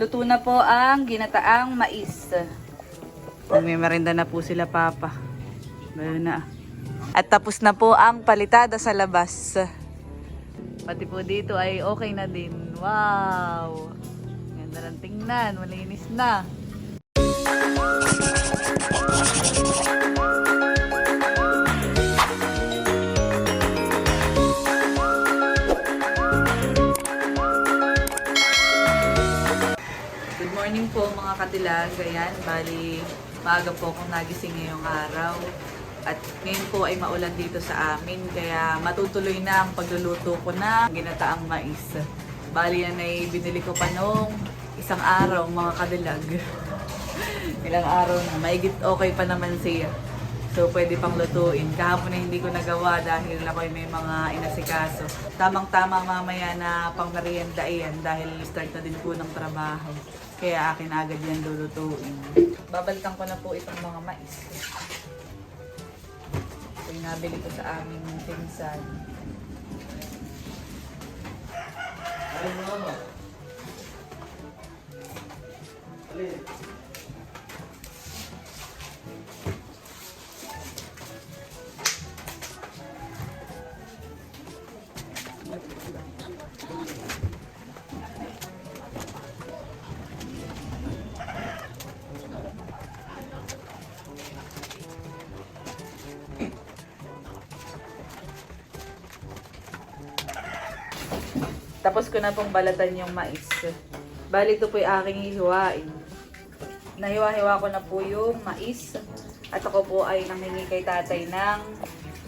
Luto na po ang ginataang mais. May merinda na po sila, Papa. Gano'n na. At tapos na po ang palitada sa labas. Pati po dito ay okay na din. Wow! Ganda ng tingnan. Malinis na. Morning po mga kadilag. Ayan, bali maaga po akong nagising ngayong araw. At ngayon po ay maulan dito sa amin. Kaya matutuloy na ang pagluluto ko na ginataang mais. Bali yan ay binili ko pa noong isang araw mga kadilag. Ilang araw na. Maigit okay pa naman siya. So, pwede pang lutuin. Kahapon na hindi ko nagawa dahil ako'y may mga inasikaso. Tamang-tama mamaya na pang merienda dahil start na din po ng trabaho. Kaya akin agad yan lulutuin. Babalikan ko na po itong mga mais. Ito yung nabili ko sa aming pinsan. Tapos ko na pong balatan yung mais. Bali ito po yung aking hihiwain. Nahiwa-hiwa ko na po yung mais. At ako po ay nanghingi kay tatay ng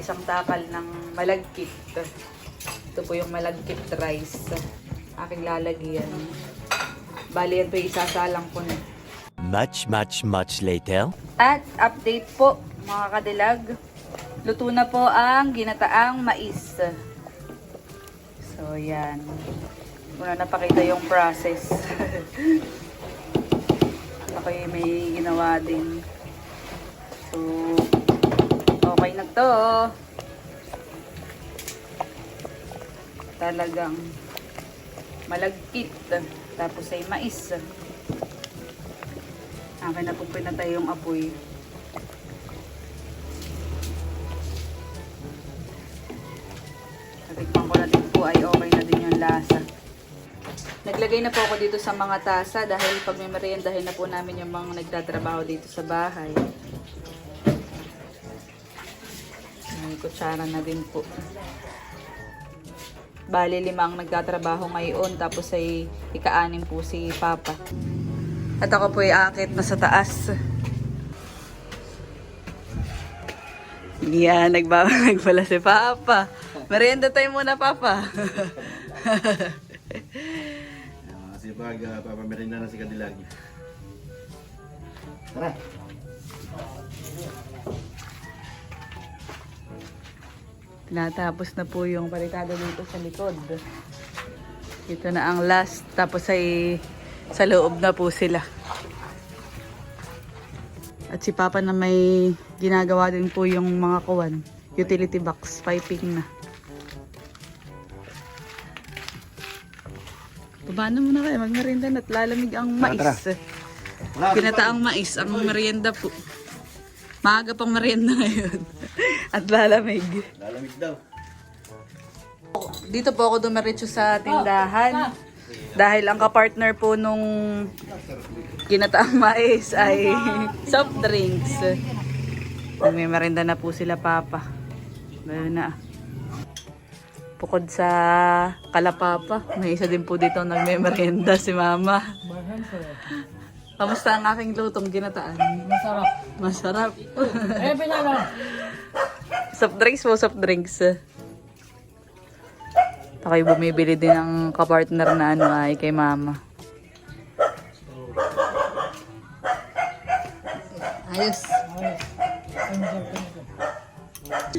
isang takal ng malagkit. Ito po yung malagkit rice. Aking lalagyan. Bali yan po yung isasalang ko na. Much, much, much later. At update po mga kadilag. Luto na po ang ginataang mais. So yan. Muna napakita yung process. Ako yung may ginawa din. So, okay na to. Talagang malagkit. Tapos ay mais. Akin na po pinatay yung apoy. Ay okay na din yung lasa. Naglagay na po ako dito sa mga tasa dahil pag may meriendahin na po namin yung mga nagtatrabaho dito sa bahay. May kutsara na din po. Bali lima ang nagtatrabaho ngayon tapos ay ikaanin po si Papa. At ako po ay aakit na sa taas. Yan, nagbabag pala si Papa. Merienda tayo muna, Papa. Ah, si Pag, uh, papamerenda na si Kadilag. Tara! Tinatapos na po yung palitado dito sa likod. Ito na ang last. Tapos ay sa loob na po sila. At si Papa na may ginagawa din po yung mga kuwan. Utility box, piping na. Paano mo na kayo? Magmerienda na at lalamig ang mais. tara. Pinataang mais ang merienda po. Maaga pang merienda ngayon. at lalamig. Lalamig daw. Dito po ako dumiretso sa tindahan. Dahil ang kapartner po nung ginataang mais ay soft drinks. May merinda na po sila papa. Gano'n na. Bukod sa kalapapa, may isa din po dito nagme-merienda si mama. Kamusta ang aking lutong ginataan? Masarap. Masarap. Eh, pinala. soft drinks po, soft drinks. Ako'y bumibili din ng kapartner na ano ay kay mama. Ayos.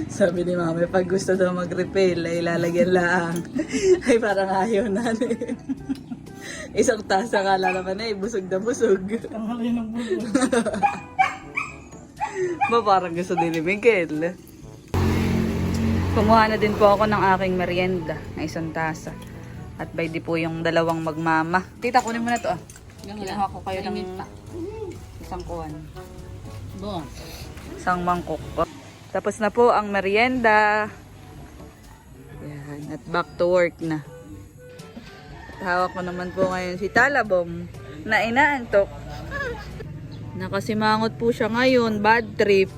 Sabi ni mama, pag gusto daw mag-refill, ay lalagyan lang. ay parang ayaw na rin. Isang tasa kala naman eh, busog na busog. Ang halin ng bulo. ba parang gusto din ni Miguel? Kumuha na din po ako ng aking merienda na isang tasa. At by di po yung dalawang magmama. Tita, kunin mo na to ah. Kinuha ko kayo ng isang kuwan. Bon. Isang mangkok po. Tapos na po ang merienda. Yan. At back to work na. At hawak ko naman po ngayon si Talabong na inaantok. Nakasimangot po siya ngayon. Bad trip.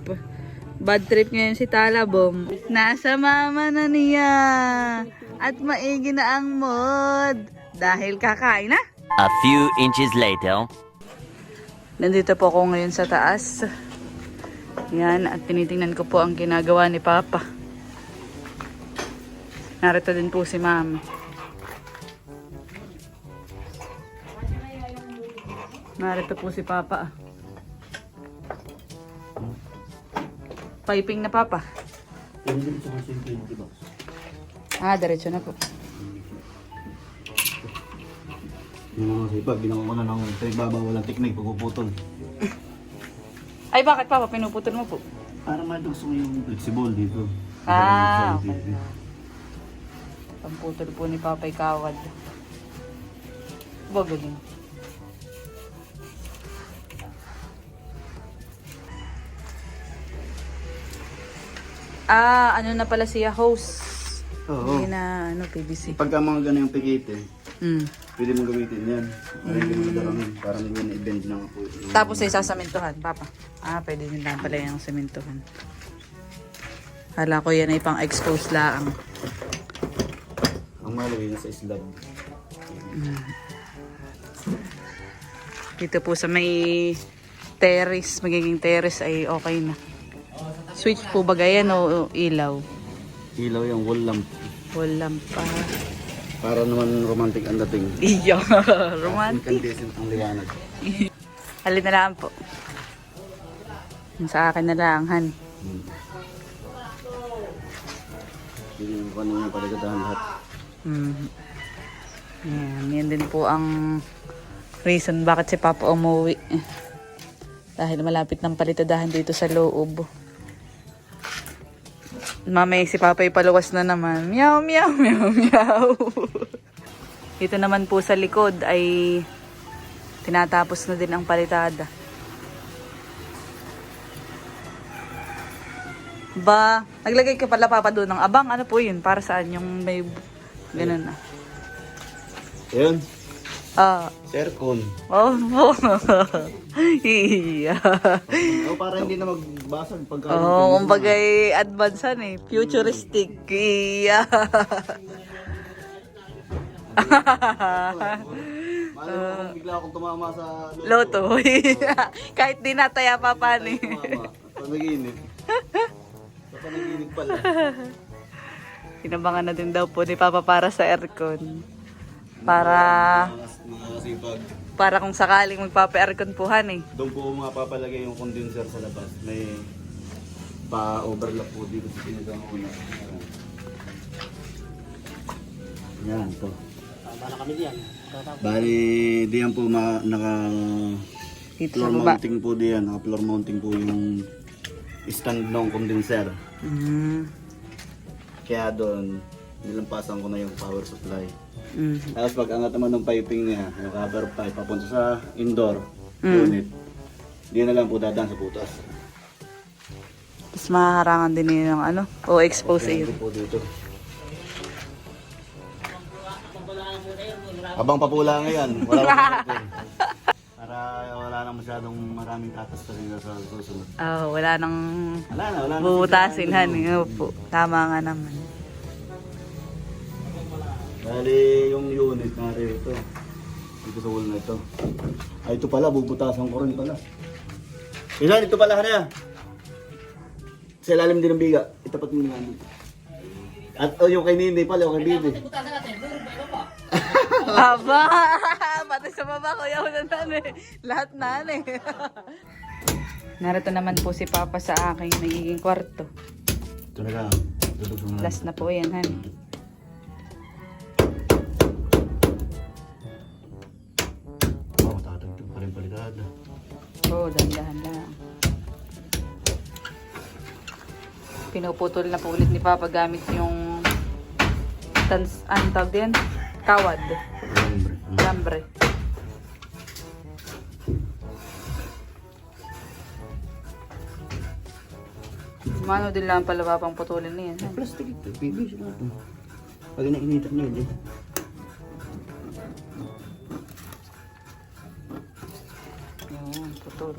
Bad trip ngayon si Talabong. Nasa mama na niya. At maigi na ang mood. Dahil kakain na. A few inches later. Nandito po ako ngayon sa taas. Yan, at tinitingnan ko po ang ginagawa ni Papa. Narito din po si Mami. Narito po si Papa. Piping na Papa. Ah, diretso na po. Yung mga sipag, ginawa ko na ng pinagbabawal ang teknik, pagpuputol. Ay, bakit Papa? Pinuputol mo po. Para madugso yung flexible dito. Ah, okay. Pamputol po ni Papay Kawad. Bagaling. Ah, ano na pala siya, host. Oo. Hindi na, ano, PVC. Pagka mga ganun yung pikite, Mm. Pwede mong gamitin yan. Para hindi mo dalangin. Para hindi mo na-bend na po. Tapos ay sasamintuhan, Papa. Ah, pwede din lang pala yung sementuhan. Hala ko yan ay pang expose lang. Ang malawin na sa slab. Dito po sa may terrace, magiging terrace ay okay na. Switch po ba yan o o ilaw? Ilaw yung wall lamp. Walang pa. Para naman romantic ang dating. Iyo, romantic. Incandescent ang liwanag. Halin na lang po. Sa akin na lang, han. Hmm. Hindi yung kung ano yung paligadahan lahat. Mm. Yan, yan din po ang reason bakit si Papa umuwi. Dahil malapit ng palitadahan dito sa loob. Mamaya si Papa ipaluwas na naman. Meow, meow, meow, meow. dito naman po sa likod ay tinatapos na din ang palitada. Ba, naglagay ka pala Papa doon ng abang. Ano po yun? Para saan yung may ganun na? Ayun, Ah, aircon. oh, po. Iya. Oh, para hindi na magbasag pagka... Oh, kumbaga eh, advancean eh. Futuristic. Iya. Malay mo kung bigla akong tumama sa... Loto. Kahit di nataya pa paano eh. Tumama. Sa panaginip. Sa panaginip pala. Kinabangan na din daw po ni Papa para sa aircon. Para, Mga sipag. para kung sakaling magpapa-aircon po han eh. Doon po mga papalagay yung condenser sa labas. May pa-overlap po dito sa pinagang una. Yan, ito. Para kami diyan. Bali, diyan po ma, naka Dito sa floor baba. mounting po diyan. Naka floor mounting po yung stand ng condenser. Mm. Kaya doon, nilampasan ko na yung power supply. Mm. Tapos pag angat naman ng piping niya, yung cover pipe, papunta sa indoor Mm. unit, diyan na lang po dadaan sa butas. Tapos mahaharangan din yun ng ano, o expose yun. ito po dito. Abang papula ngayon, wala pa Para wala na masyadong maraming tatas kasi sa susunod. Oh, wala nang Wala na, wala na. bubutasin han. Opo, tama nga naman. Bali, yung unit na rin ito. Dito sa wall na ito. Ay, ito pala, bubutasan ko rin pala. Ilan, ito pala, Hana. Sa ilalim din ng biga. Itapat mo nga dito. At oh, yung kay Nini pala, yung kay Bibi. Aba! Pati sa baba, kuya ko na eh. Lahat na eh. Narito naman po si Papa sa aking nagiging kwarto. Ito na lang. Tutugtog na. Last na po yan, han. agad. Oo, oh, dahan-dahan lang. Pinuputol na po ulit ni Papa gamit yung tans, ano tawag din? Kawad. Lambre. Lambre. Mano din lang pala papang putulin na yan. Plastic ito, baby. Pag nainitan niya, di. Putol.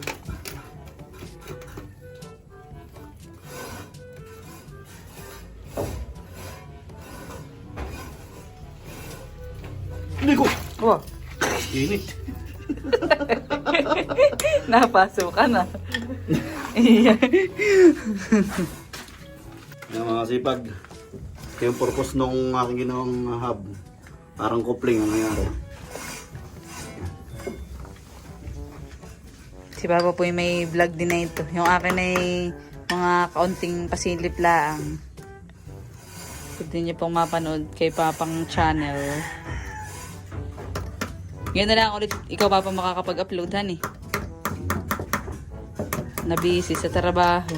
Hindi ko! Wow, Init. napasok ka na. Iya. Yung mga sipag. Yung purpose nung aking ginawang hub. Parang coupling ang nangyari. Si Papa po yung may vlog din na ito. Yung akin ay mga kaunting pasilip lang. Pwede niyo pong mapanood kay Papang channel. Ngayon na lang ulit ikaw Papa makakapag-upload han eh. Na busy sa trabaho.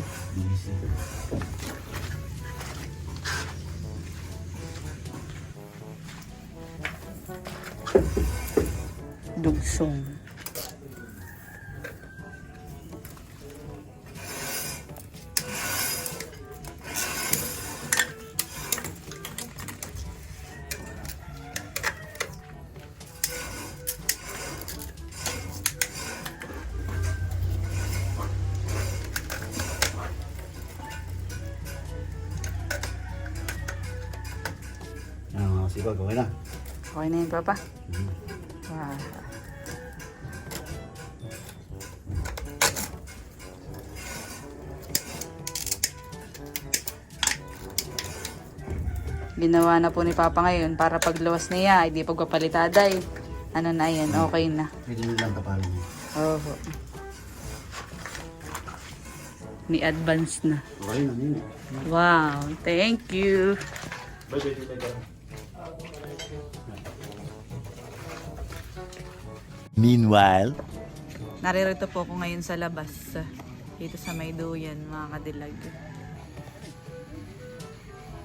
Dugsong. Okay na yun, Papa. Wow. Ginawa na po ni Papa ngayon para pagluwas niya, ay di pagpapalitaday. Ano na yan, okay na. Nyo lang kapalan niya. Oo. Ni advance na. Okay na, nini. Wow, thank you. Bye, Meanwhile. Naririto po ako ngayon sa labas. Dito sa Mayduyan, mga kadilag.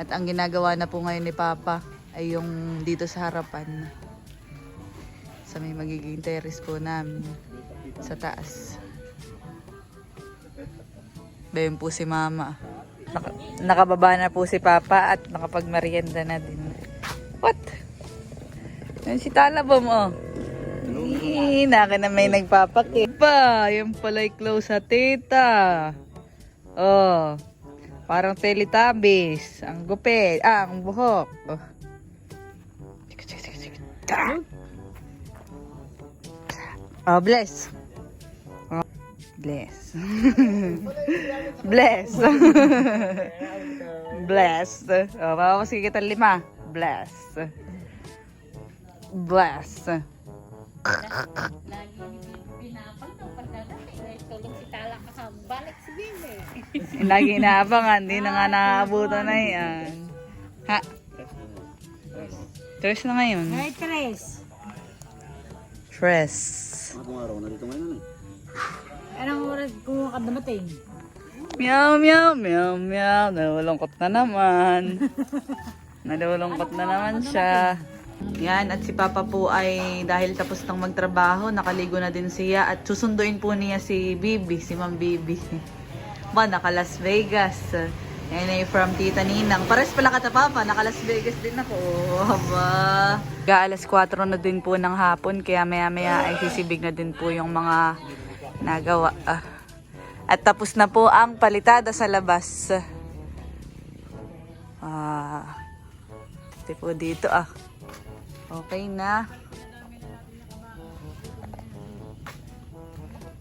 At ang ginagawa na po ngayon ni Papa ay yung dito sa harapan. Sa may magiging terrace po namin. Sa taas. Bayan po si Mama. Naka- nakababa na po si Papa at nakapagmerienda na din. What? Yan si Talabom oh. Eh, naka na may nagpapakit pa. Yan pala'y close sa tita. Oh. Parang Teletubbies. Ang gupit. Ah, ang buhok. Oh. Ta. Oh, bless. Oh, bless. bless. bless. Oh, mamamasig kita lima. Bless. Bless. Lagi inaabangan, hindi na nga nakaabutan na yan. Ha? Tres na ngayon. Ay, tres. Tres. Mga araw na dito ngayon eh. Anong oras kung ka dumating? Meow, meow, meow, meow. Nalulungkot na naman. Nalulungkot na naman siya. Yan, at si Papa po ay dahil tapos nang magtrabaho, nakaligo na din siya at susunduin po niya si Bibi, si Ma'am Bibi. Ba, naka Las Vegas. Yan ay from Tita Ninang. Pares pala ka Papa, naka Las Vegas din ako. Haba. Ga alas 4 na din po ng hapon, kaya maya maya ay sisibig na din po yung mga nagawa. Ah. At tapos na po ang palitada sa labas. Ah. Po dito ah. Okay na.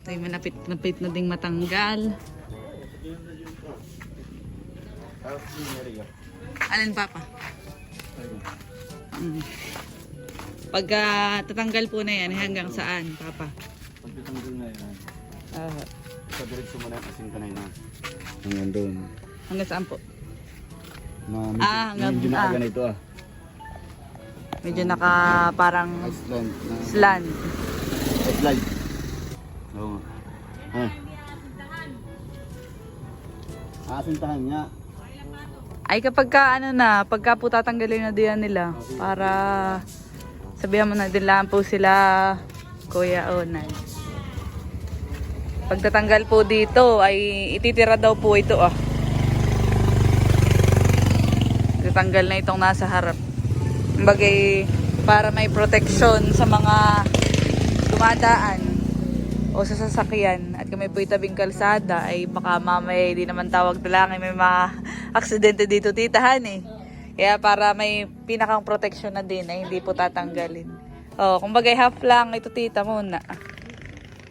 Ito yung manapit-napit na ding matanggal. Alin papa? Mm. Pagka tatanggal po na yan, hanggang saan, papa? Pag bitanggal na yan, Ah, sa diretso mo na kasing kanay na. Hanggang doon. hanggang saan po? Na, Ah, hanggang- medyo ah. nakaganito ah. Medyo naka parang Iceland. Na, slant. Headlight. Oo. Ah. Asintahan niya. Ay kapag ka ano na, pagka po tatanggalin na diyan nila para sabihan mo na din lang po sila Kuya Onay. Pagtatanggal po dito ay ititira daw po ito ah. Itatanggal na itong nasa harap. Bagay para may protection sa mga dumadaan o sa sasakyan at may po itabing kalsada ay baka mamaya di naman tawag na lang ay may mga aksidente dito titahan eh. Kaya para may pinakang protection na din ay hindi po tatanggalin. Oh, kung bagay half lang ito tita muna.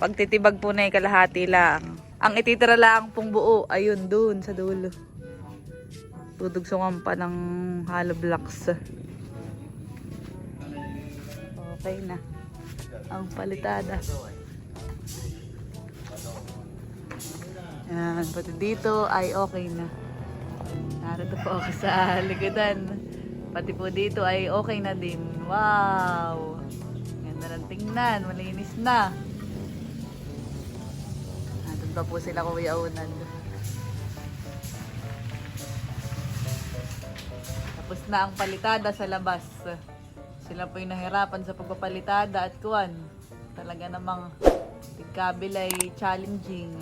Pagtitibag po na kalahati lang. Ang ititira lang pong buo, ayun dun sa dulo. Tudugsungan pa ng hollow blocks. Okay na. Ang palitada. Yan, pati dito ay okay na. Narito po ako sa likodan. Pati po dito ay okay na din. Wow! Ganda ng tingnan. Malinis na. Nandun pa po sila kuya unan. Tapos na ang palitada sa labas. Sila po yung nahirapan sa pagpapalitada at kuwan. Talaga namang tigkabil ay challenging.